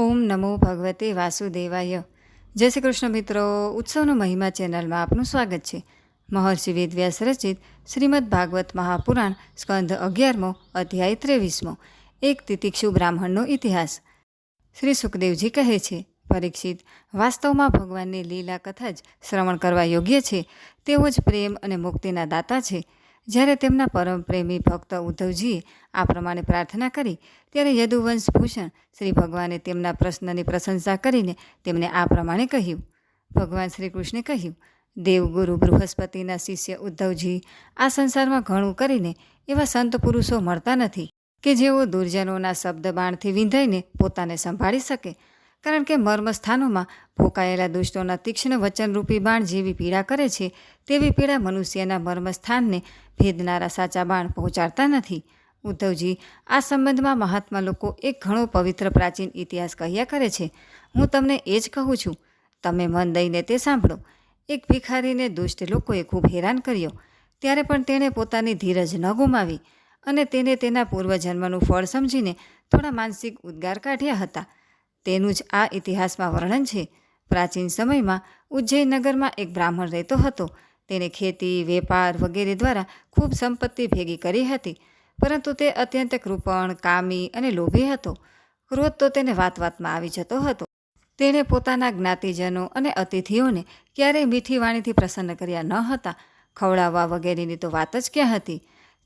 ઓમ નમો ભગવતે વાસુદેવાય. જય શ્રી કૃષ્ણ મિત્રો, ઉત્સવનો મહિમા ચેનલમાં આપનું સ્વાગત છે. મહર્ષિ વેદવ્યાસ રચિત શ્રીમદ ભાગવત મહાપુરાણ સ્કંધ અગિયારમો અધ્યાય ત્રેવીસમો. એક તિતિક્ષુ બ્રાહ્મણનો ઇતિહાસ. શ્રી સુખદેવજી કહે છે, પરીક્ષિત, વાસ્તવમાં ભગવાનની લીલા કથા જ શ્રવણ કરવા યોગ્ય છે. તેઓ જ પ્રેમ અને મુક્તિના દાતા છે. જ્યારે તેમના પરમ પ્રેમી ભક્ત ઉદ્ધવજીએ આ પ્રમાણે પ્રાર્થના કરી, ત્યારે યદુવંશ ભૂષણ શ્રી ભગવાને તેમના પ્રશ્નની પ્રશંસા કરીને તેમને આ પ્રમાણે કહ્યું. ભગવાન શ્રી કૃષ્ણે કહ્યું, દેવગુરુ બૃહસ્પતિના શિષ્ય ઉદ્ધવજી આ સંસારમાં ઘણું કરીને એવા સંત પુરુષો મળતા નથી કે જેઓ દુર્જનોના શબ્દ બાણથી વિંધાઈને પોતાને સંભાળી શકે. કારણ કે મર્મસ્થાનોમાં ભોકાયેલા દુષ્ટોના તીક્ષ્ણ વચનરૂપી બાણ જેવી પીડા કરે છે, તેવી પીડા મનુષ્યના મર્મસ્થાનને ભેદનારા સાચા બાણ પહોંચાડતા નથી. ઉદ્ધવજી, આ સંબંધમાં મહાત્મા લોકો એક ઘણો પવિત્ર પ્રાચીન ઇતિહાસ કહ્યા કરે છે. હું તમને એ જ કહું છું. તમે મન દઈને તે સાંભળો. એક ભિખારીને દુષ્ટ લોકોએ ખૂબ હેરાન કર્યો. ત્યારે પણ તેણે પોતાની ધીરજ ન ગુમાવી અને તેને તેના પૂર્વજન્મનું ફળ સમજીને થોડા માનસિક ઉદ્ગાર કાઢ્યા હતા. તેનું જ આ ઇતિહાસમાં વર્ણન છે. પ્રાચીન સમયમાં ઉજ્જૈન નગરમાં એક બ્રાહ્મણ રહેતો હતો. તેને ખેતી, વેપાર વગેરે દ્વારા ખૂબ સંપત્તિ ભેગી કરી હતી, પરંતુ તે અત્યંત કૃપણ, કામી અને લોભી હતો. ક્રોધ તો તેને વાત વાતમાં આવી જતો હતો. તેણે પોતાના જ્ઞાતિજનો અને અતિથિઓને ક્યારેય મીઠી વાણીથી પ્રસન્ન કર્યા ન હતા. ખવડાવવા વગેરેની તો વાત જ ક્યાં હતી?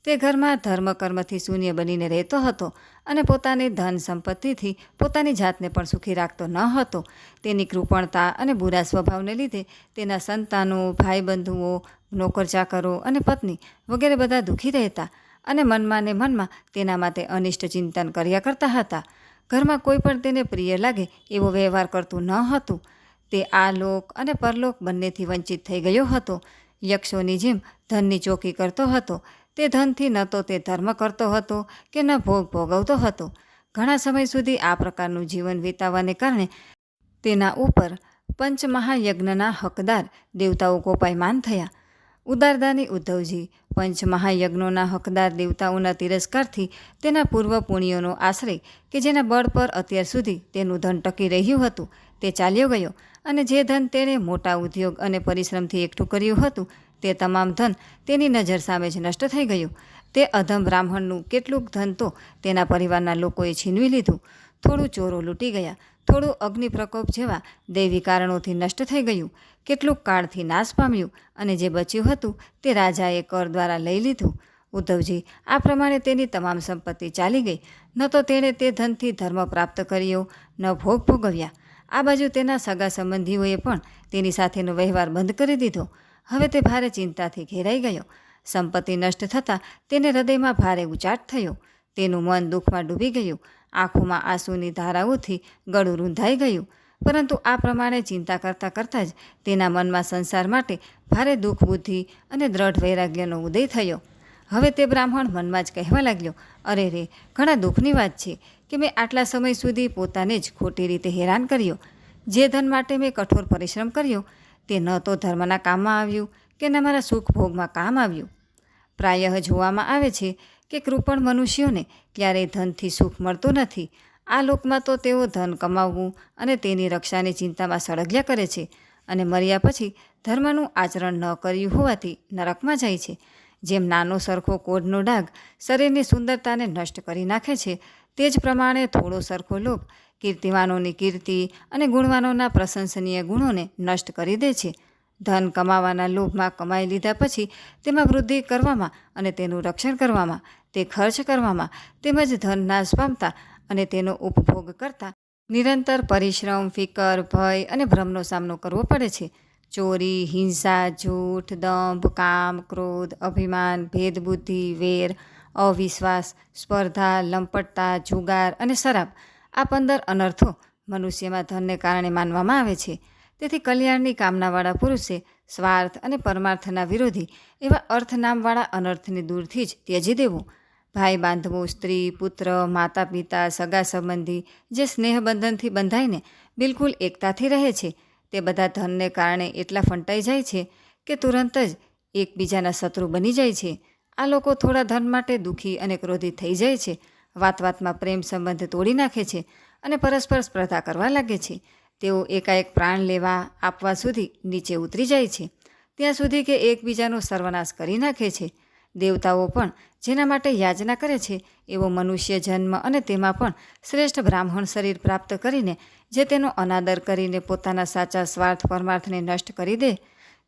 તે ઘરમાં ધર્મ કર્મથી શૂન્ય બનીને રહેતો હતો અને પોતાની ધન સંપત્તિથી પોતાની જાતને પણ સુખી રાખતો ન હતો. તેની કૃપણતા અને બુરા સ્વભાવને લીધે તેના સંતાનો, ભાઈબંધુઓ નોકર ચાકરો અને પત્ની વગેરે બધા દુઃખી રહેતા અને મનમાં ને મનમાં તેના માટે અનિષ્ટ ચિંતન કર્યા કરતા હતા. ઘરમાં કોઈ પણ તેને પ્રિય લાગે એવો વ્યવહાર કરતું ન હતું. તે આ લોક અને પરલોક બંનેથી વંચિત થઈ ગયો હતો. યક્ષોની જેમ ધનની ચોકી કરતો હતો. તે ધનથી ન તો તે ધર્મ કરતો હતો કે ન ભોગ ભોગવતો હતો. ઘણા સમય સુધી આ પ્રકારનું જીવન વિતાવવાને કારણે તેના ઉપર પંચમહાયજ્ઞના હકદાર દેવતાઓ કોપાયમાન થયા. ઉદારદાની ઉદ્ધવજી પંચમહાયજ્ઞોના હકદાર દેવતાઓના તિરસ્કારથી તેના પૂર્વ પુણ્યોનો આશ્રય કે જેના બળ પર અત્યાર સુધી તેનું ધન ટકી રહ્યું હતું તે ચાલ્યો ગયો અને જે ધન તેણે મોટા ઉદ્યોગ અને પરિશ્રમથી એકઠું કર્યું હતું તે તમામ ધન તેની નજર સામે જ નષ્ટ થઈ ગયું. તે અધમ બ્રાહ્મણનું કેટલુંક ધન તો તેના પરિવારના લોકોએ છીનવી લીધું. થોડું ચોરો લૂંટી ગયા. થોડું અગ્નિ પ્રકોપ જેવા દૈવી કારણોથી નષ્ટ થઈ ગયું. કેટલુંક કાળથી નાશ પામ્યું અને જે બચ્યું હતું તે રાજાએ કર દ્વારા લઈ લીધું. ઉદ્ધવજી, આ પ્રમાણે તેની તમામ સંપત્તિ ચાલી ગઈ. ન તો તેણે તે ધનથી ધર્મ પ્રાપ્ત કર્યો, ન ભોગ ભોગવ્યા. આ બાજુ તેના સગા સંબંધીઓએ પણ તેની સાથેનો વ્યવહાર બંધ કરી દીધો. હવે તે ભારે ચિંતાથી ઘેરાઈ ગયો. સંપત્તિ નષ્ટ થતાં તેને હૃદયમાં ભારે ઉચાટ થયો. તેનું મન દુઃખમાં ડૂબી ગયું. આંખોમાં આંસુની ધારાઓથી ગળું રૂંધાઈ ગયું. પરંતુ આ પ્રમાણે ચિંતા કરતાં કરતાં જ તેના મનમાં સંસાર માટે ભારે દુઃખ, બુદ્ધિ અને દ્રઢ વૈરાગ્યનો ઉદય થયો. હવે તે બ્રાહ્મણ મનમાં જ કહેવા લાગ્યો, અરે રે, ઘણા દુઃખની વાત છે કે મેં આટલા સમય સુધી પોતાને જ ખોટી રીતે હેરાન કર્યો. જે ધન માટે મેં કઠોર પરિશ્રમ કર્યો તે ન તો ધર્મના કામમાં આવ્યું કે ન મારા સુખ ભોગમાં કામ આવ્યું. પ્રાયઃ જોવામાં આવે છે કે કૃપણ મનુષ્યોને ક્યારેય ધનથી સુખ મળતું નથી. આ લોકમાં તો તેઓ ધન કમાવવું અને તેની રક્ષાની ચિંતામાં સળગ્યા કરે છે અને મર્યા પછી ધર્મનું આચરણ ન કર્યું હોવાથી નરકમાં જાય છે. જેમ નાનો સરખો કોડનો ડાઘ શરીરની સુંદરતાને નષ્ટ કરી નાખે છે, તે જ પ્રમાણે થોડો સરખો લોભ કીર્તિવાનોની કીર્તિ અને ગુણવાનોના પ્રશંસનીય ગુણોને નષ્ટ કરી દે છે. ધન કમાવાના લોભમાં કમાઈ લીધા પછી તેમાં વૃદ્ધિ કરવામાં અને તેનું રક્ષણ કરવામાં, તે ખર્ચ કરવામાં, તેમજ ધન નાશ પામતા અને તેનો ઉપભોગ કરતા નિરંતર પરિશ્રમ, ફિકર, ભય અને ભ્રમનો સામનો કરવો પડે છે. ચોરી, હિંસા, જૂઠ, દંભ, કામ, ક્રોધ, અભિમાન ભેદબુદ્ધિ વેર, અવિશ્વાસ, સ્પર્ધા, લંપટતા, જુગાર અને શરાબ આ પંદર અનર્થો, મનુષ્યમાં ધનને કારણે માનવામાં આવે છે. તેથી કલ્યાણની કામનાવાળા પુરુષે સ્વાર્થ અને પરમાર્થના વિરોધી એવા અર્થ નામવાળા અનર્થને દૂરથી જ ત્યજી દેવું. ભાઈ બાંધવો, સ્ત્રી, પુત્ર માતા પિતા સગા સંબંધી જે સ્નેહબંધનથી બંધાઈને બિલકુલ એકતાથી રહે છે, તે બધા ધનને કારણે એટલા ફંટાઈ જાય છે કે તુરંત જ એકબીજાના શત્રુ બની જાય છે. આ લોકો થોડા ધન માટે દુઃખી અને ક્રોધિત થઈ જાય છે. વાત વાતમાં પ્રેમ સંબંધ તોડી નાખે છે અને પરસ્પર સ્પર્ધા કરવા લાગે છે. તેઓ એકાએક પ્રાણ લેવા, આપવા સુધી નીચે ઉતરી જાય છે. ત્યાં સુધી કે એકબીજાનો સર્વનાશ કરી નાખે છે. દેવતાઓ પણ જેના માટે યાચના કરે છે, એવો મનુષ્ય જન્મ અને તેમાં પણ શ્રેષ્ઠ બ્રાહ્મણ શરીર પ્રાપ્ત કરીને જે તેનો અનાદર કરીને પોતાના સાચા સ્વાર્થ પરમાર્થને નષ્ટ કરી દે,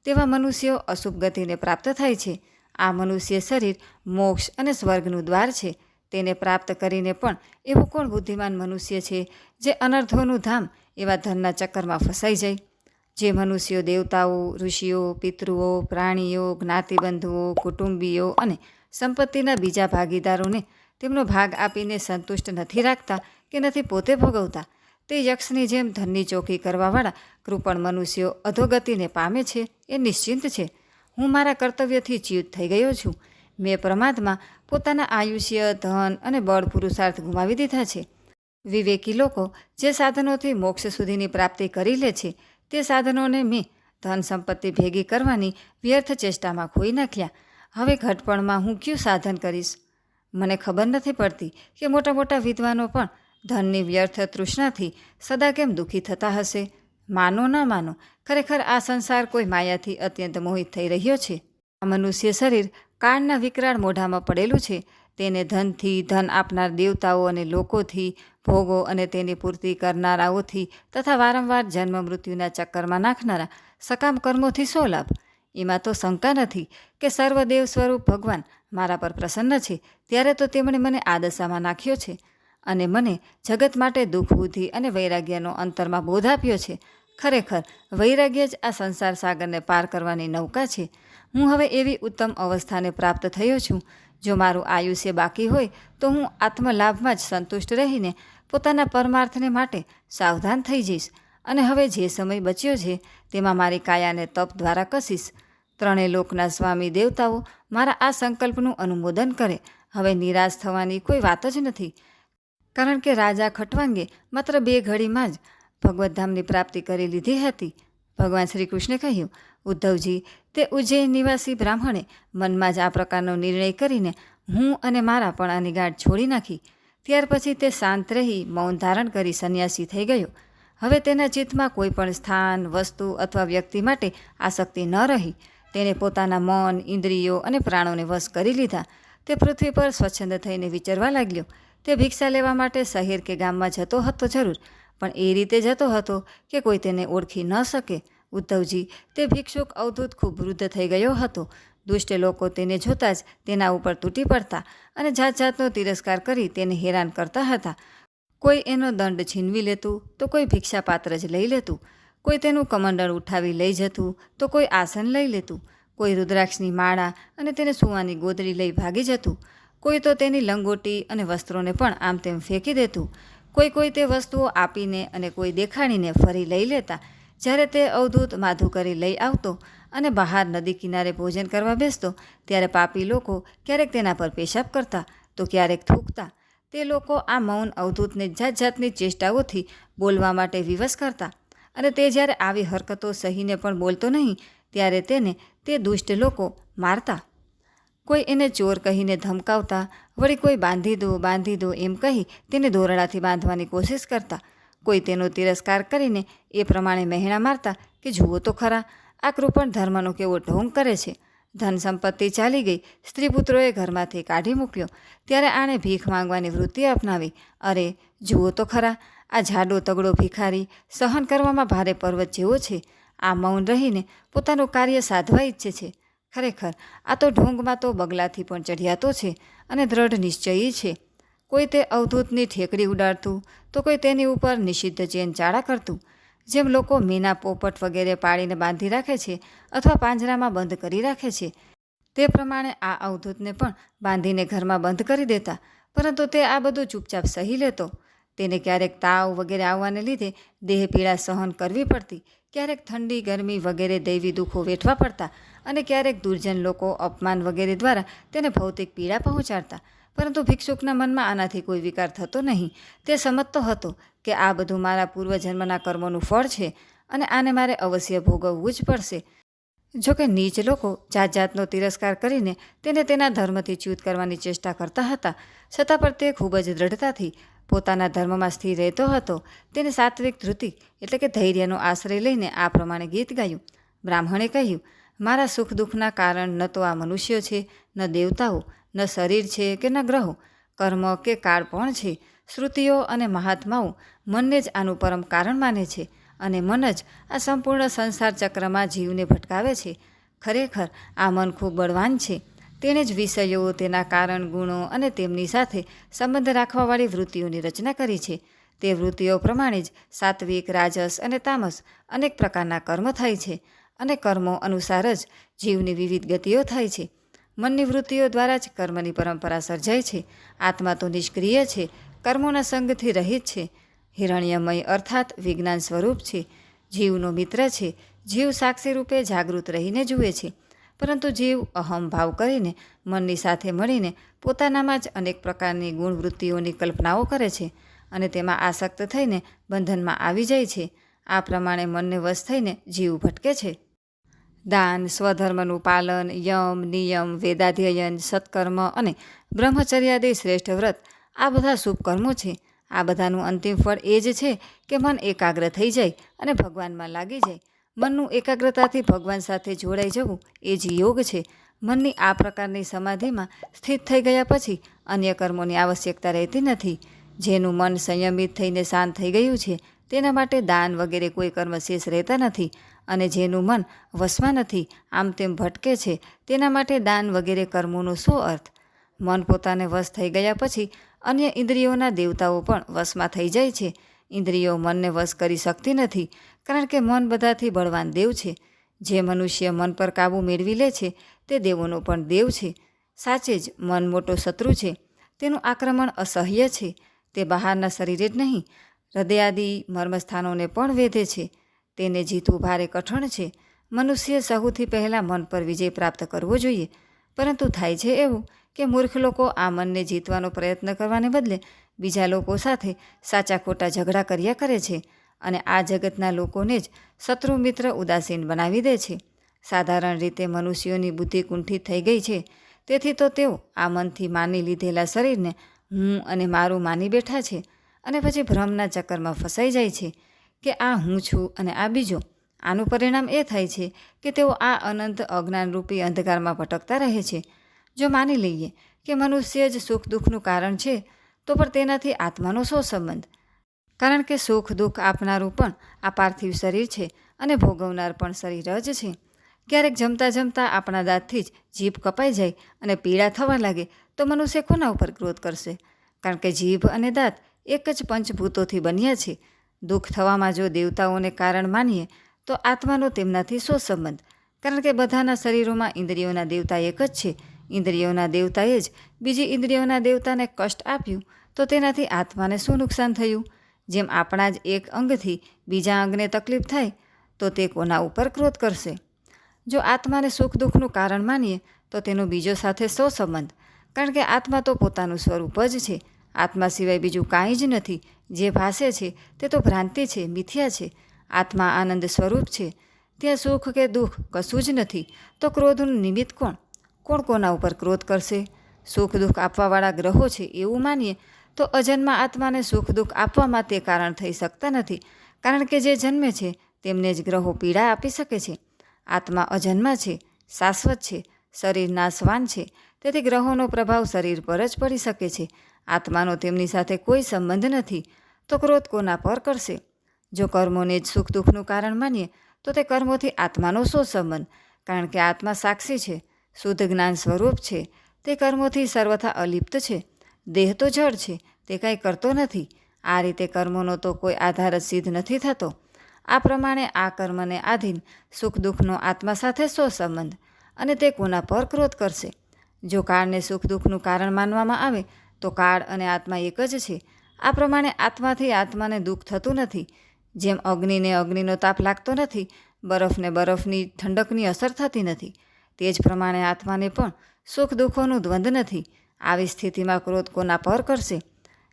તેવા મનુષ્યો અશુભ ગતિને પ્રાપ્ત થાય છે. આ મનુષ્ય શરીર મોક્ષ અને સ્વર્ગનું દ્વાર છે. તેને પ્રાપ્ત કરીને પણ એવો કોણ બુદ્ધિમાન મનુષ્ય છે જે અનર્થોનું ધામ એવા ધનના ચક્કરમાં ફસાઈ જાય? જે મનુષ્યો દેવતાઓ, ઋષિઓ, પિતૃઓ, પ્રાણીઓ, જ્ઞાતિબંધુઓ, કુટુંબીઓ અને સંપત્તિના બીજા ભાગીદારોને તેમનો ભાગ આપીને સંતુષ્ટ નથી રાખતા કે નથી પોતે ભોગવતા, તે યક્ષની જેમ ધનની ચોકી કરવાવાળા કૃપણ મનુષ્યો અધોગતિને પામે છે એ નિશ્ચિંત છે. હું મારા કર્તવ્યથી ચ્યુત થઈ ગયો છું. મેં પ્રમાદમાં પોતાના આયુષ્ય, ધન અને બળ પુરુષાર્થ ગુમાવી દીધા છે. વિવેકી લોકો જે સાધનોથી મોક્ષ સુધીની પ્રાપ્તિ કરી લે છે, તે સાધનોને મેં ધન સંપત્તિ ભેગી કરવાની વ્યર્થ ચેષ્ટામાં ખોઈ નાખ્યા. હવે ઘટપણમાં હું કયું સાધન કરીશ? મને ખબર નથી પડતી કે મોટા મોટા વિદ્વાનો પણ ધનની વ્યર્થ તૃષ્ણાથી સદા કેમ દુઃખી થતા હશે? માનો ન માનો, ખરેખર આ સંસાર કોઈ માયાથી અત્યંત મોહિત થઈ રહ્યો છે. આ મનુષ્ય શરીર કાળના વિકરાળ મોઢામાં પડેલું છે. તેને ધનથી ધન આપનાર દેવતાઓ અને લોકોથી ભોગો અને તેની પૂર્તિ કરનારાઓથી તથા વારંવાર જન્મ મૃત્યુના ચક્કરમાં નાખનારા સકામ કર્મોથી શો લાભ. એમાં તો શંકા નથી કે સર્વદેવ સ્વરૂપ ભગવાન મારા પર પ્રસન્ન છે, ત્યારે તો તેમણે મને આ દશામાં નાખ્યો છે અને મને જગત માટે દુઃખ, બુદ્ધિ અને વૈરાગ્યનો અંતરમાં બોધ આપ્યો છે. ખરેખર વૈરાગ્ય જ આ સંસાર સાગરને પાર કરવાની નૌકા છે. હું હવે એવી ઉત્તમ અવસ્થાને પ્રાપ્ત થયો છું. જો મારું આયુષ્ય બાકી હોય, તો હું આત્મલાભમાં જ સંતુષ્ટ રહીને પોતાના પરમાર્થને માટે સાવધાન થઈ જઈશ. અને હવે જે સમય બચ્યો છે, તેમાં મારી કાયાને તપ દ્વારા કશીશ ત્રણેય લોકના સ્વામી દેવતાઓ મારા આ સંકલ્પનું અનુમોદન કરે. હવે નિરાશ થવાની કોઈ વાત જ નથી. કારણ કે રાજા ખટવાંગે માત્ર બે ઘડીમાં જ ભગવદ્ધામની પ્રાપ્તિ કરી લીધી હતી. ભગવાન શ્રી કૃષ્ણે કહ્યું, ઉદ્ધવજી તે ઉજ્જૈન નિવાસી બ્રાહ્મણે મનમાં જ આ પ્રકારનો નિર્ણય કરીને હું અને મારા પણાની ગાંઠ છોડી નાખી. ત્યાર પછી તે શાંત રહી મૌન ધારણ કરી સંન્યાસી થઈ ગયો. હવે તેના ચિત્તમાં કોઈ પણ સ્થાન, વસ્તુ અથવા વ્યક્તિ માટે આસક્તિ ન રહી. તેણે પોતાના મન, ઇન્દ્રિયો અને પ્રાણોને વશ કરી લીધા. તે પૃથ્વી પર સ્વચ્છંદ થઈને વિચરવા લાગ્યો. તે ભિક્ષા લેવા માટે શહેર કે ગામમાં જતો હતો જરૂર, પણ એ રીતે જતો હતો કે કોઈ તેને ઓળખી ન શકે. ઉદ્ધવજી, તે ભિક્ષુક અવધૂત ખૂબ વૃદ્ધ થઈ ગયો હતો. દુષ્ટ લોકો તેને જોતાં જ તેના ઉપર તૂટી પડતા અને જાત જાતનો તિરસ્કાર કરી તેને હેરાન કરતા હતા. કોઈ એનો દંડ છીનવી લેતું તો કોઈ ભિક્ષાપાત્ર જ લઈ લેતું. કોઈ તેનું કમંડળ ઉઠાવી લઈ જતું તો કોઈ આસન લઈ લેતું. કોઈ રુદ્રાક્ષની માળા અને તેને સુવાની ગોદડી લઈ ભાગી જતું. કોઈ તો તેની લંગોટી અને વસ્ત્રોને પણ આમ તેમ ફેંકી દેતું. કોઈ કોઈ તે વસ્તુઓ આપીને અને કોઈ દેખાડીને ફરી લઈ લેતા. જ્યારે તે અવધૂત માધુ કરી લઈ આવતો અને બહાર નદી કિનારે ભોજન કરવા બેસતો, ત્યારે પાપી લોકો ક્યારેક તેના પર પેશાબ કરતા તો ક્યારેક થૂકતા. તે લોકો આ મૌન અવધૂતને જાત જાતની ચેષ્ટાઓથી બોલવા માટે વિવશ કરતા અને તે જ્યારે આવી હરકતો સહીને પણ બોલતો નહીં, ત્યારે તેને તે દુષ્ટ લોકો મારતા. કોઈ એને ચોર કહીને ધમકાવતા, વળી કોઈ બાંધી દો બાંધી દો એમ કહી તેને દોરડાથી બાંધવાની કોશિશ કરતા કોઈ તેનો તિરસ્કાર કરીને એ પ્રમાણે મહેણા મારતા કે જુઓ તો ખરા, આ કૃપણ ધર્મનો કેવો ઢોંગ કરે છે. ધન સંપત્તિ ચાલી ગઈ, સ્ત્રી પુત્રોએ ઘરમાંથી કાઢી મૂક્યો, ત્યારે આણે ભીખ માંગવાની વૃત્તિ અપનાવી. અરે, જુઓ તો ખરા, આ જાડો તગડો ભિખારી સહન કરવામાં ભારે પર્વત જેવો છે. આ મૌન રહીને પોતાનું કાર્ય સાધવા ઈચ્છે છે. ખરેખર, આ તો ઢોંગમાં તો બગલાથી પણ ચઢિયાતો છે અને દ્રઢ નિશ્ચયી છે. કોઈ તે અવધૂતની ઠેકડી ઉડાડતું, તો કોઈ તેની ઉપર નિષિદ્ધ ચેન ચાળા કરતું, જેમ લોકો મીના પોપટ વગેરે પાળીને બાંધી રાખે છે અથવા પાંજરામાં બંધ કરી રાખે છે. તે પ્રમાણે આ અવધૂતને પણ બાંધીને ઘરમાં બંધ કરી દેતા, પરંતુ તે આ બધું ચૂપચાપ સહી લેતો. તેને ક્યારેક તાવ વગેરે આવવાને લીધે દેહ પીડા સહન કરવી પડતી, ક્યારેક ઠંડી ગરમી વગેરે દૈવી દુઃખો વેઠવા પડતા, અને ક્યારેક દુર્જન લોકો અપમાન વગેરે દ્વારા તેને ભૌતિક પીડા પહોંચાડતા. પરંતુ ભિક્ષુકના મનમાં આનાથી કોઈ વિકાર થતો નહીં. તે સમજતો હતો કે આ બધું મારા પૂર્વજન્મના કર્મોનું ફળ છે અને આને મારે અવશ્ય ભોગવવું જ પડશે. જોકે નીચ લોકો જાત જાતનો તિરસ્કાર કરીને તેને તેના ધર્મથી ચ્યુત કરવાની ચેષ્ટા કરતા હતા. છતાં પણ તે ખૂબ જ દ્રઢતાથી પોતાના ધર્મમાં સ્થિર રહેતો હતો. તેને સાત્વિક ધૃતિ એટલે કે ધૈર્યનો આશ્રય લઈને આ પ્રમાણે ગીત ગાયું. બ્રાહ્મણે કહ્યું, મારા સુખ દુઃખના કારણ ન તો આ મનુષ્યો છે, ન દેવતાઓ ન શરીર છે કે ન ગ્રહો, કર્મ કે કાળ પણ છે. શ્રુતિઓ અને મહાત્માઓ મનને જ આનું પરમ કારણ માને છે અને મન જ આ સંપૂર્ણ સંસાર ચક્રમાં જીવને ભટકાવે છે. ખરેખર આ મન ખૂબ બળવાન છે. તેણે જ વિષયો, તેના કારણ, ગુણો અને તેમની સાથે સંબંધ રાખવાવાળી વૃત્તિઓની રચના કરી છે. તે વૃત્તિઓ પ્રમાણે જ સાત્વિક, રાજસ અને તામસ અનેક પ્રકારના કર્મ થાય છે અને કર્મો અનુસાર જ જીવની વિવિધ ગતિઓ થાય છે. મનની વૃત્તિઓ દ્વારા જ કર્મની પરંપરા સર્જાય છે. આત્મા તો નિષ્ક્રિય છે, કર્મોના સંગથી રહિત છે. હિરણ્યમય અર્થાત વિજ્ઞાન સ્વરૂપ છે. જીવનો મિત્ર છે. જીવ સાક્ષી રૂપે જાગૃત રહીને જુએ છે. પરંતુ જીવ અહમભાવ કરીને, મનની સાથે મળીને પોતાનામાં જ અનેક પ્રકારની ગુણવૃત્તિઓની કલ્પનાઓ કરે છે અને તેમાં આસક્ત થઈને બંધનમાં આવી જાય છે. આ પ્રમાણે મનને વશ થઈને જીવ ભટકે છે. દાન, સ્વધર્મનું પાલન, યમ, નિયમ, વેદાધ્યયન, સત્કર્મ અને બ્રહ્મચર્યાદી શ્રેષ્ઠ વ્રત. આ બધા શુભકર્મો છે. આ બધાનું અંતિમ ફળ એ જ છે કે મન એકાગ્ર થઈ જાય અને ભગવાનમાં લાગી જાય. મનનું એકાગ્રતાથી ભગવાન સાથે જોડાઈ જવું એ જ યોગ છે. મનની આ પ્રકારની સમાધિમાં સ્થિત થઈ ગયા પછી અન્ય કર્મોની આવશ્યકતા રહેતી નથી. જેનું મન સંયમિત થઈને શાંત થઈ ગયું છે, તેના માટે દાન વગેરે કોઈ કર્મ શેષ રહેતા નથી. અને જેનું મન વશમાં નથી, આમ તેમ ભટકે છે, તેના માટે દાન વગેરે કર્મોનો શું અર્થ? મન પોતાને વશ થઈ ગયા પછી અન્ય ઇન્દ્રિયોના દેવતાઓ પણ વશમાં થઈ જાય છે. ઇન્દ્રિયો મનને વશ કરી શકતી નથી, કારણ કે મન બધાથી બળવાન દેવ છે. જે મનુષ્ય મન પર કાબૂ મેળવી લે છે, તે દેવોનો પણ દેવ છે. સાચે જ મન મોટો શત્રુ છે. તેનું આક્રમણ અસહ્ય છે. તે બહારના શરીરે જ નહીં, હૃદયાદિ મર્મસ્થાનોને પણ વેધે છે. તેને જીતવું ભારે કઠણ છે. મનુષ્ય સહુથી પહેલાં મન પર વિજય પ્રાપ્ત કરવો જોઈએ. પરંતુ થાય છે એવું કે મૂર્ખ લોકો આ મનને જીતવાનો પ્રયત્ન કરવાને બદલે બીજા લોકો સાથે સાચા ખોટા ઝઘડા કર્યા કરે છે અને આ જગતના લોકોને જ શત્રુ મિત્ર ઉદાસીન બનાવી દે છે. સાધારણ રીતે મનુષ્યોની બુદ્ધિ કુંઠિત થઈ ગઈ છે. તેથી તો તેઓ આ મનથી માની લીધેલા શરીરને હું અને મારું માની બેઠા છે અને પછી ભ્રમના ચક્કરમાં ફસાઈ જાય છે. કે આ હું છું અને આ બીજો. આનું પરિણામ એ થાય છે કે તેઓ આ અનંત અજ્ઞાનરૂપી અંધકારમાં ભટકતા રહે છે. જો માની લઈએ કે મનુષ્ય જ સુખ દુઃખનું કારણ છે, તો પણ તેનાથી આત્માનો શો સંબંધ? કારણ કે સુખ દુઃખ આપનારું પણ આ પાર્થિવ શરીર છે અને ભોગવનાર પણ શરીર જ છે. ક્યારેક જમતા જમતા આપણા દાંતથી જ જીભ કપાઈ જાય અને પીડા થવા લાગે તો મનુષ્ય કોના ઉપર ક્રોધ કરશે? કારણ કે જીભ અને દાંત એક જ પંચભૂતોથી બન્યા છે દુઃખ થવામાં જો દેવતાઓને કારણ માનીએ, તો આત્માનો તેમનાથી શો સંબંધ કારણ કે બધાના શરીરોમાં ઇન્દ્રિયોના દેવતા એક જ છે. ઇન્દ્રિયોના દેવતાએ જ બીજી ઇન્દ્રિયોના દેવતાને કષ્ટ આપ્યું, તો તેનાથી આત્માને શું નુકસાન થયું? જેમ આપણા જ એક અંગથી બીજા અંગને તકલીફ થાય, તો તે કોના ઉપર ક્રોધ કરશે? જો આત્માને સુખ દુઃખનું કારણ માનીએ, તો તેનો બીજો સાથે શો સંબંધ કારણ કે આત્મા તો પોતાનું સ્વરૂપ જ છે. આત્મા સિવાય બીજું કાંઈ જ નથી. જે ભાસે છે તે તો ભ્રાંતિ છે, મિથ્યા છે, આત્મા આનંદ સ્વરૂપ છે. ત્યાં સુખ કે દુઃખ કશું જ નથી. તો ક્રોધનું નિમિત્ત કોણ? કોણ કોના ઉપર ક્રોધ કરશે? સુખ દુઃખ આપવાવાળા ગ્રહો છે એવું માનીએ તો અજન્મા આત્માને સુખ દુઃખ આપવામાં તે કારણ થઈ શકતા નથી. કારણ કે જે જન્મે છે તેમને જ ગ્રહો પીડા આપી શકે છે. આત્મા અજન્મા છે, શાશ્વત છે, શરીર નાશવાન છે. તેથી ગ્રહોનો પ્રભાવ શરીર પર જ પડી શકે છે. આત્માનો તેમની સાથે કોઈ સંબંધ નથી, તો ક્રોધ કોના પર કરશે? જો કર્મોને જ સુખ દુઃખનું કારણ માનીએ, તો તે કર્મોથી આત્માનો શો સંબંધ? કારણ કે આત્મા સાક્ષી છે, શુદ્ધ જ્ઞાન સ્વરૂપ છે, તે કર્મોથી સર્વથા અલિપ્ત છે, દેહ તો જળ છે, તે કાંઈ કરતો નથી. આ રીતે કર્મોનો તો કોઈ આધાર સિદ્ધ નથી થતો. આ પ્રમાણે આ કર્મને આધીન સુખ દુઃખનો આત્મા સાથે શો સંબંધ? અને તે કોના પર ક્રોધ કરશે? જો કાળને સુખ દુઃખનું કારણ માનવામાં આવે તો કાળ અને આત્મા એક જ છે. આ પ્રમાણે આત્માથી આત્માને દુઃખ થતું નથી. જેમ અગ્નિને અગ્નિનો તાપ લાગતો નથી, બરફને બરફની ઠંડકની અસર થતી નથી. તે જ પ્રમાણે આત્માને પણ સુખ દુઃખોનું દ્વંદ નથી. આવી સ્થિતિમાં ક્રોધ કોના પર કરશે?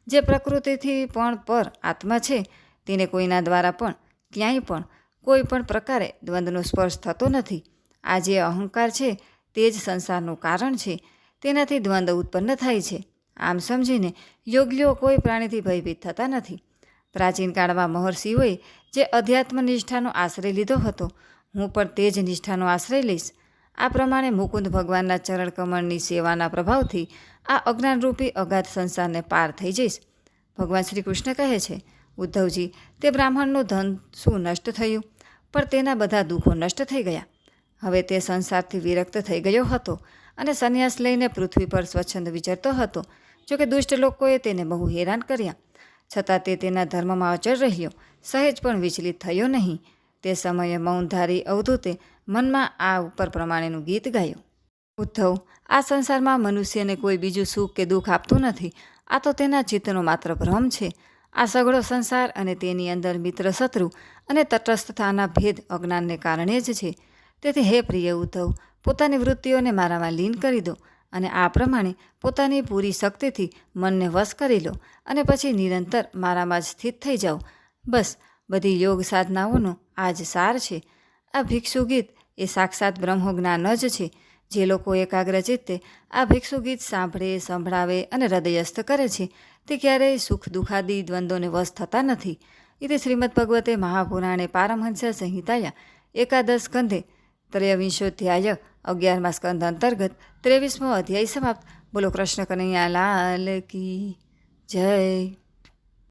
જે પ્રકૃતિથી પણ પર આત્મા છે, તેને કોઈના દ્વારા પણ ક્યાંય પણ કોઈ પણ પ્રકારે દ્વંદનો સ્પર્શ થતો નથી. આ જે અહંકાર છે, તે જ સંસારનું કારણ છે. તેનાથી દ્વંદ્વ ઉત્પન્ન થાય છે. આમ સમજીને યોગીઓ કોઈ પ્રાણીથી ભયભીત થતા નથી. પ્રાચીન કાળમાં મહર્ષિઓએ જે અધ્યાત્મ નિષ્ઠાનો આશ્રય લીધો હતો, હું પણ તે જ નિષ્ઠાનો આશ્રય લઈશ. આ પ્રમાણે મુકુંદ ભગવાનના ચરણ કમળની સેવાના પ્રભાવથી આ અજ્ઞાનરૂપી અગાધ સંસારને પાર થઈ જઈશ. ભગવાન શ્રી કૃષ્ણ કહે છે, ઉદ્ધવજી, તે બ્રાહ્મણનું ધન શું નષ્ટ થયું? પણ તેના બધા દુઃખો નષ્ટ થઈ ગયા. હવે તે સંસારથી વિરક્ત થઈ ગયો હતો અને સંન્યાસ લઈને પૃથ્વી પર સ્વચ્છંદ વિચરતો હતો. જોકે દુષ્ટ લોકોએ તેને બહુ હેરાન કર્યા. છતાં તે તેના ધર્મમાં અચળ રહ્યો. સહેજ પણ વિચલિત થયો નહીં. તે સમયે મૌનધારી અવધૂતે મનમાં આ ઉપર પ્રમાણેનું ગીત ગાયું. ઉદ્ધવ, આ સંસારમાં મનુષ્યને કોઈ બીજું સુખ કે દુઃખ આપતું નથી. આ તો તેના ચિત્તનો માત્ર ભ્રમ છે. આ સઘળો સંસાર અને તેની અંદર મિત્ર શત્રુ અને તટસ્થતાના ભેદ અજ્ઞાનને કારણે જ છે. તેથી હે પ્રિય ઉદ્ધવ, પોતાની વૃત્તિઓને મારામાં લીન કરી દો. અને આ પ્રમાણે પોતાની પૂરી શક્તિથી મનને વશ કરી લો અને પછી નિરંતર મારામાં જ સ્થિત થઈ જાઓ. બસ, બધી યોગ સાધનાઓનો આ જ સાર છે. આ ભિક્ષુ ગીત એ સાક્ષાત બ્રહ્મજ્ઞાન જ છે. જે લોકો એકાગ્ર ચિત્તે આ ભિક્ષુ ગીત સાંભળે, સંભળાવે અને હૃદયસ્થ કરે છે, તે ક્યારેય સુખ દુઃખાદી દ્વંદ્વોને વશ થતા નથી. ઇતિ શ્રીમદ ભગવતે મહાપુરાણે પારમહંસ સંહિતાયા એકાદશ કંધે ત્રયવિંશોધ્યાય અગિયારમા સ્કંધ અંતર્ગત ત્રેવીસમો અધ્યાય સમાપ્ત. બોલો કૃષ્ણ કનૈયા લાલ કી જય.